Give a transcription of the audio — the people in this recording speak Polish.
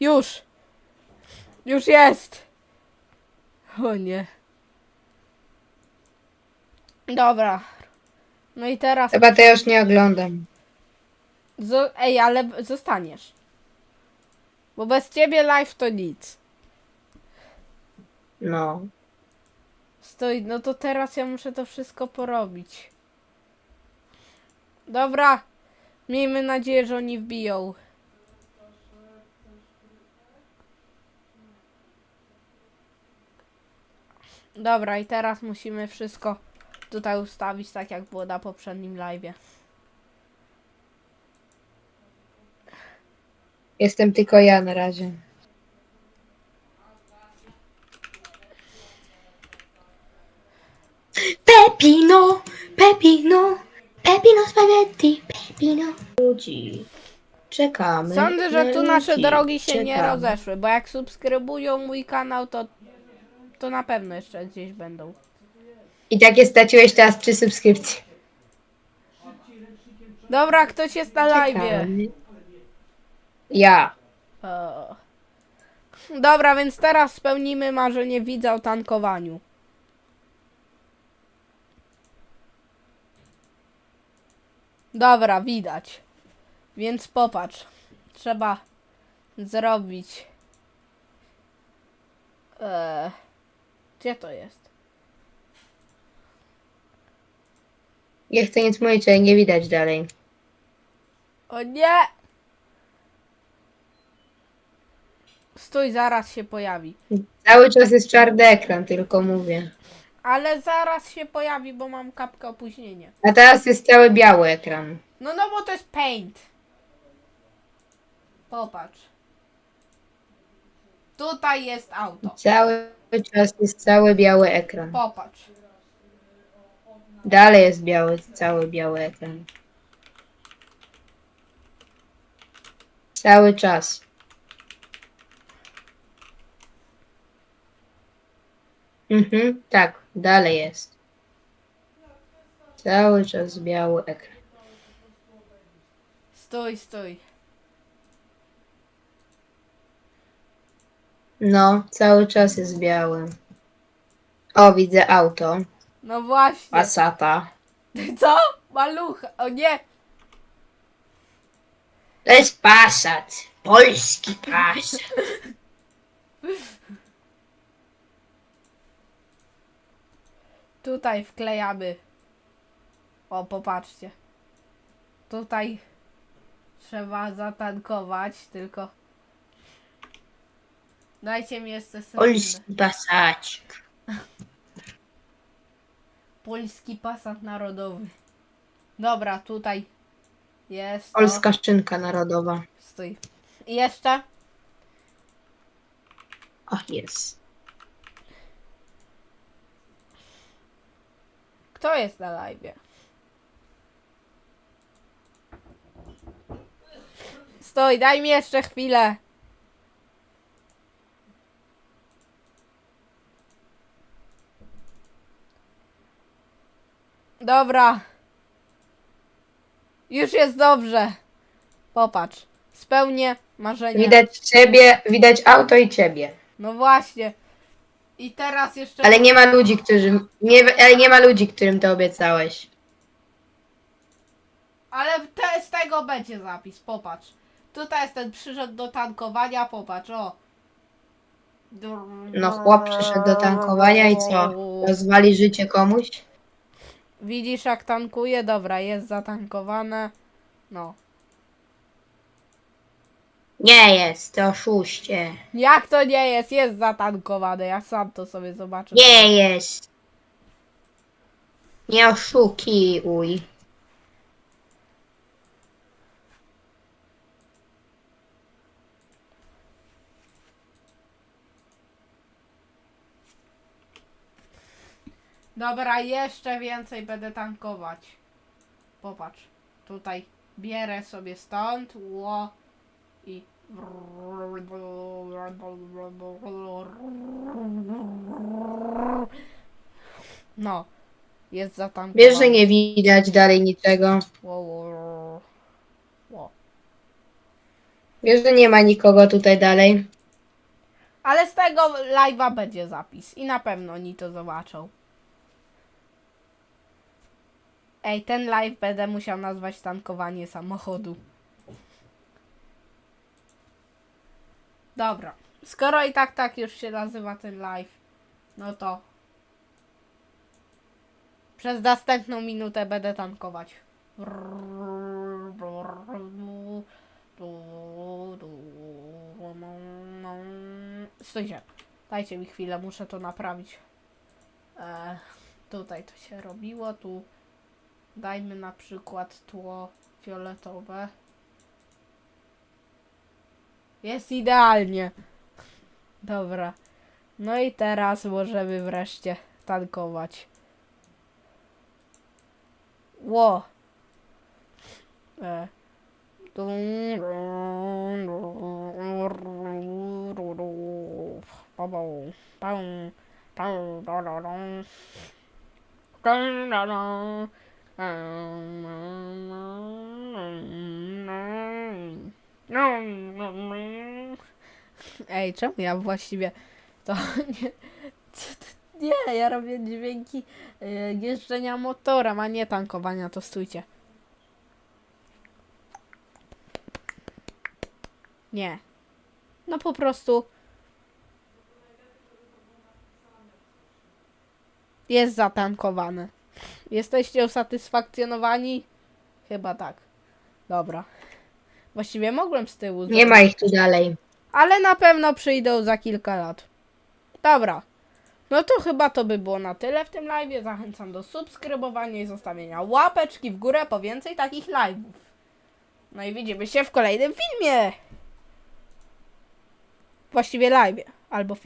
Już! Już jest! O nie. Dobra. No i teraz. Chyba to ja już nie oglądam. Zo- Ej, ale zostaniesz. Bo bez ciebie live to nic. No. Stoi, no to teraz ja muszę to wszystko porobić. Dobra. Miejmy nadzieję, że oni wbiją. Dobra, i teraz musimy wszystko tutaj ustawić tak jak było na poprzednim live'ie. Jestem tylko ja na razie. Pepino, Pepino, Pepino spaghetti, Pepino. Ludzi. Czekamy. Sądzę, że na tu nasze ludzi. drogi się nie Czekamy. rozeszły, bo jak subskrybują mój kanał, to to na pewno jeszcze gdzieś będą. I takie straciłeś teraz trzy subskrypcje. Dobra, ktoś jest na live. Czekamy. Ja. O. Dobra, więc teraz spełnimy marzenie widza o tankowaniu. Dobra, widać. Więc popatrz. Trzeba zrobić. Eee, gdzie to jest? Nie chcę nic mówić, ale nie widać dalej. O nie! Stój, zaraz się pojawi. Cały czas jest czarny ekran, tylko mówię. Ale zaraz się pojawi, bo mam kapkę opóźnienia. A teraz jest cały biały ekran. No no bo to jest paint. Popatrz. Tutaj jest auto. Cały czas jest cały biały ekran. Popatrz. Dalej jest biały, cały biały ekran. Cały czas. Mhm, tak, dalej jest. Cały czas biały ekran. Stój, stój. No, cały czas jest biały. O, widzę auto. No właśnie. Passata. Co? Malucha. O nie. To jest Passat. Polski Passat. Tutaj wklejamy. O, popatrzcie. Tutaj trzeba zatankować, tylko... Dajcie mi jeszcze sekundę. Polski Passacik. Polski pasat narodowy. Dobra, tutaj jest. to. Polska szynka narodowa. Stój. I jeszcze? Ach, jest. Kto jest na live? Stój, daj mi jeszcze chwilę. Dobra. Już jest dobrze. Popatrz. Spełnię marzenia. Widać ciebie, widać auto i ciebie. No właśnie. I teraz jeszcze. Ale nie ma ludzi, którzy. Nie, ale nie ma ludzi, którym to obiecałeś. Ale te, z tego będzie zapis, popatrz. Tutaj jest ten przyszedł do tankowania, popatrz, o. No chłop przyszedł do tankowania i co? Rozwali życie komuś? Widzisz jak tankuje? Dobra, jest zatankowane. No. Nie jest, to oszuście. Jak to nie jest? Jest zatankowane, ja sam to sobie zobaczę. Nie jest. Nie oszukiuj. Dobra, jeszcze więcej będę tankować. Popatrz. Tutaj bierę sobie stąd, ło i no. Jest zatankowane. Wiesz, że nie widać dalej niczego. Wo. Wiesz, że nie ma nikogo tutaj dalej. Ale z tego live'a będzie zapis i na pewno oni to zobaczą. Ej, ten live będę musiał nazwać tankowanie samochodu. Dobra. Skoro i tak tak już się nazywa ten live, no to przez następną minutę będę tankować. Stójcie. Dajcie mi chwilę, muszę to naprawić. E, tutaj to się robiło, tu dajmy na przykład tło fioletowe. Jest idealnie. Dobra. No i teraz możemy wreszcie tankować. Ło. E. Ej, czemu ja właściwie to nie... Nie, ja robię dźwięki y, jeżdżenia motorem, a nie tankowania, to stójcie. Nie. No po prostu. Jest zatankowany. Jesteście usatysfakcjonowani? Chyba tak. Dobra. Właściwie mogłem z tyłu. Nie ma ich tu dalej. Ale na pewno przyjdą za kilka lat. Dobra. No to chyba to by było na tyle w tym live. Zachęcam do subskrybowania i zostawienia łapeczki w górę po więcej takich live'ów. No i widzimy się w kolejnym filmie. Właściwie live albo